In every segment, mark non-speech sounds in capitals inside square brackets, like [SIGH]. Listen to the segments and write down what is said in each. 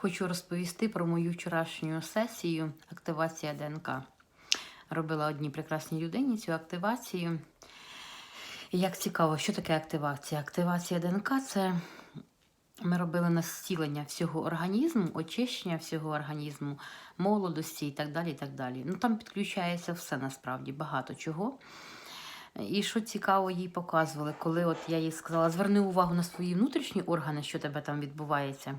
Хочу розповісти про мою вчорашню сесію активація ДНК. Робила одній прекрасній людині цю активацію. І як цікаво, що таке активація? Активація ДНК це ми робили настілення всього організму, очищення всього організму, молодості і так далі. і так далі. Ну Там підключається все насправді, багато чого. І що цікаво, їй показували, коли от я їй сказала, зверни увагу на свої внутрішні органи, що тебе там відбувається.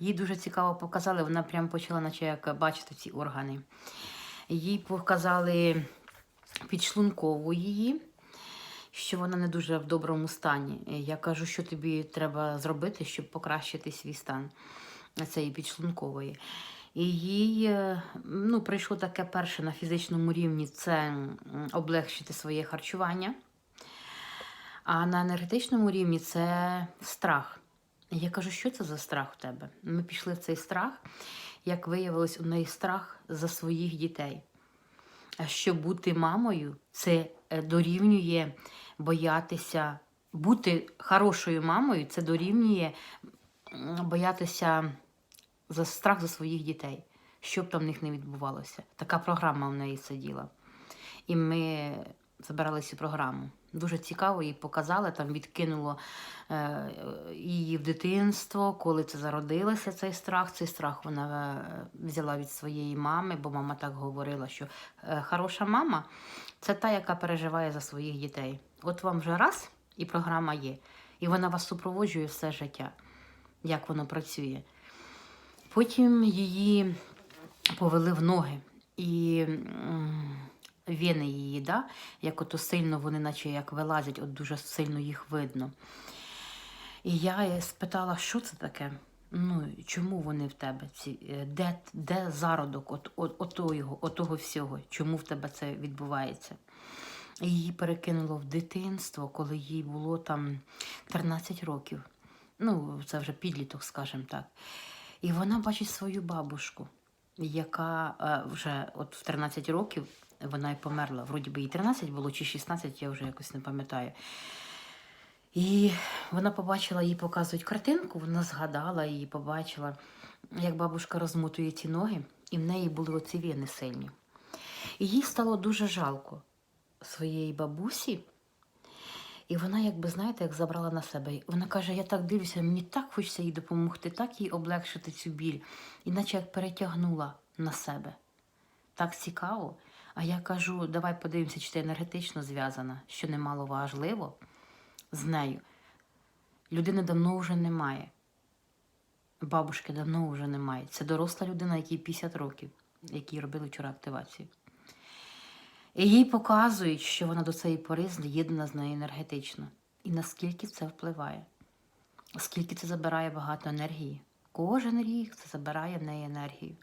Їй дуже цікаво показали, вона прям почала, наче як бачити ці органи. Їй показали підшлункову її, що вона не дуже в доброму стані. Я кажу, що тобі треба зробити, щоб покращити свій стан цієї підшлункової. І їй е, ну, прийшло таке перше на фізичному рівні це облегшити своє харчування. А на енергетичному рівні це страх. Я кажу, що це за страх у тебе? Ми пішли в цей страх. Як виявилось, у неї страх за своїх дітей. А що бути мамою, це е, дорівнює боятися, бути хорошою мамою, це дорівнює боятися за страх за своїх дітей, що б там в них не відбувалося. Така програма в неї сиділа. І ми забирали цю програму. Дуже цікаво їй показали, там відкинуло е, її в дитинство, коли це зародилося, цей страх. Цей страх вона е, взяла від своєї мами, бо мама так говорила, що е, хороша мама це та, яка переживає за своїх дітей. От вам вже раз, і програма є. І вона вас супроводжує все життя, як воно працює. Потім її повели в ноги. І вени її, да? як ото сильно вони, наче як вилазять, от дуже сильно їх видно. І я спитала, що це таке? Ну, чому вони в тебе? Ці, е, де, де зародок от, от, отого, отого всього? Чому в тебе це відбувається? Її перекинуло в дитинство, коли їй було там 13 років. Ну, це вже підліток, скажімо так. І вона бачить свою бабушку, яка е, вже от в 13 років вона й померла. Вроді би їй 13 було чи 16, я вже якось не пам'ятаю. І вона побачила, їй показують картинку, вона згадала її, побачила, як бабушка розмотує ці ноги, і в неї були оці вени сильні. І їй стало дуже жалко своєї бабусі. І вона, якби, знаєте, як забрала на себе. Вона каже: я так дивлюся, мені так хочеться їй допомогти, так їй облегшити цю біль, іначе як перетягнула на себе. Так цікаво. А я кажу, давай подивимося, чи ти енергетично зв'язана, що немало важливо з нею. Людини давно вже немає. Бабушки давно вже немає. Це доросла людина, якій 50 років, якій робили вчора активацію. І їй показують, що вона до цієї пори з'єднана з нею енергетично. І наскільки це впливає, скільки це забирає багато енергії. Кожен рік це забирає в неї енергію.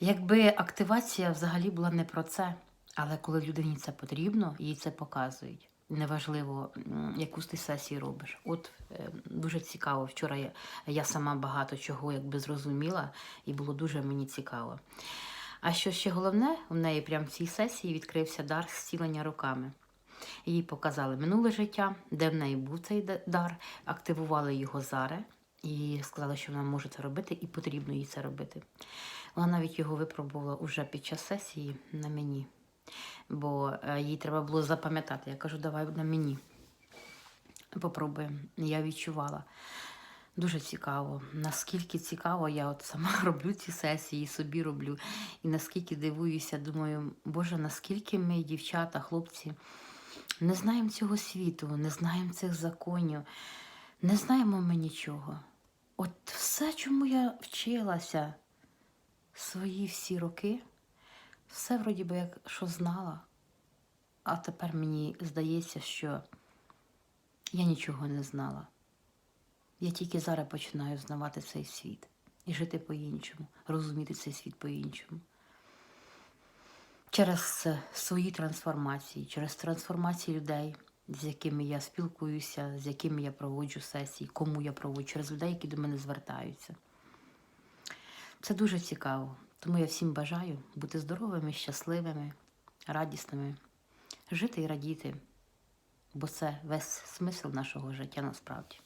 Якби активація взагалі була не про це, але коли людині це потрібно, їй це показують. Неважливо, яку ти сесію робиш. От е, дуже цікаво. Вчора я, я сама багато чого якби зрозуміла, і було дуже мені цікаво. А що ще головне, у неї прямо в цій сесії відкрився дар зцілення руками. Їй показали минуле життя, де в неї був цей дар, активували його зараз і сказали, що вона може це робити і потрібно їй це робити. Вона навіть його випробувала уже під час сесії на мені, бо е, їй треба було запам'ятати. Я кажу, давай на мені. Попробуємо. Я відчувала. Дуже цікаво. Наскільки цікаво, я от сама [LAUGHS] роблю ці сесії, собі роблю. І наскільки дивуюся, думаю, Боже, наскільки ми, дівчата, хлопці, не знаємо цього світу, не знаємо цих законів, не знаємо ми нічого. От все, чому я вчилася свої всі роки, все вроді би як що знала. А тепер мені здається, що я нічого не знала. Я тільки зараз починаю знавати цей світ і жити по-іншому, розуміти цей світ по-іншому. Через е, свої трансформації, через трансформації людей, з якими я спілкуюся, з якими я проводжу сесії, кому я проводжу, через людей, які до мене звертаються. Це дуже цікаво. Тому я всім бажаю бути здоровими, щасливими, радісними, жити і радіти, бо це весь смисл нашого життя насправді.